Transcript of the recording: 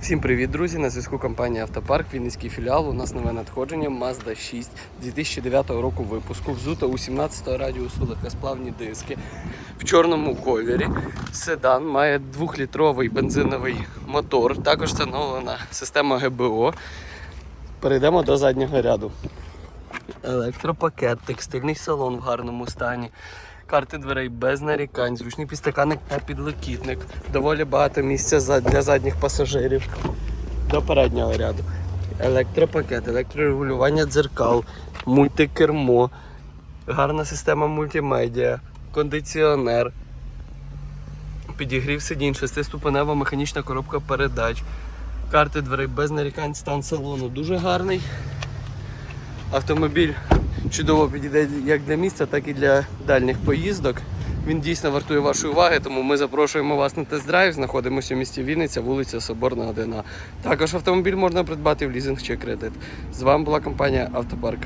Всім привіт, друзі! На зв'язку компанія Автопарк, Вінницький філіал. У нас нове надходження Mazda 6 2009 року випуску. Взута у 17 радіусу легкосплавні диски в чорному кольорі. Седан має 2-літровий бензиновий мотор. Також встановлена система ГБО. Перейдемо до заднього ряду. Електропакет, текстильний салон в гарному стані. Карти дверей без нарікань, зручний підстаканник та підлокітник. Доволі багато місця для задніх пасажирів до переднього ряду. Електропакет, електрорегулювання дзеркал, мультикермо, гарна система мультимедіа, кондиціонер, підігрів сидінь, шестиступенева механічна коробка передач. Карти дверей без нарікань, стан салону дуже гарний. Автомобіль чудово підійде як для міста, так і для дальніх поїздок. Він дійсно вартує вашої уваги, тому ми запрошуємо вас на тест-драйв. Знаходимося в місті Вінниця, вулиця Соборна 1. Також автомобіль можна придбати в лізинг чи кредит. З вами була компанія Автопарк.